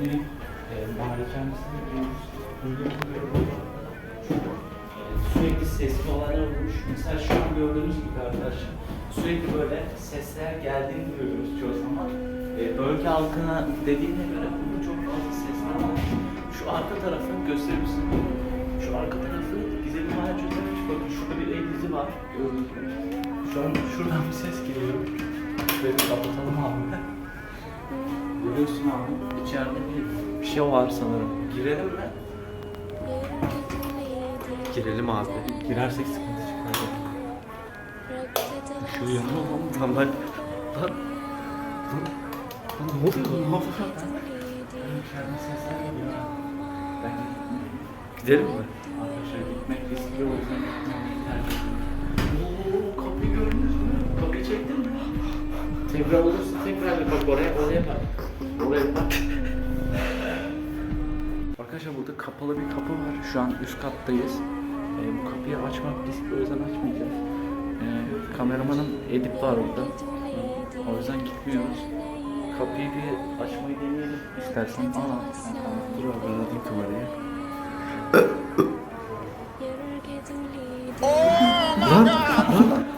Emir'in e, malikanesine gidiyoruz. Duydum Çok e, sürekli sesli olaylar olmuş. Mesela şu an gördüğünüz gibi arkadaşlar sürekli böyle sesler geldiğini görüyoruz çoğu zaman. E, bölge halkına dediğine göre burada çok fazla sesler var. Şu arka tarafı gösterir? Şu arka tarafı gizemli bayağı çözülmüş. Bakın şurada bir el izi var. Gördüğünüz gibi. Şu an şuradan bir ses geliyor. Şöyle bir kapatalım abi. Görüyorsun abi. İçeride bir, bir şey var sanırım. Girelim mi? Girelim abi. Girersek sıkıntı çıkar. Şu yanına olalım. Tam ben... Lan... Lan... Ne oluyor? Ne oluyor? Gidelim mi? Tekrar olursa tekrar bir bak oraya, oraya bak. Oraya bak. Arkadaşlar burada kapalı bir kapı var. Şu an üst kattayız. Ee, bu kapıyı açmak riskli o yüzden açmayacağız. Ee, kameramanım Edip var orada. O yüzden gitmiyoruz. Kapıyı bir açmayı deneyelim istersen. Aa, dur abi ben alayım kamerayı. Lan, lan,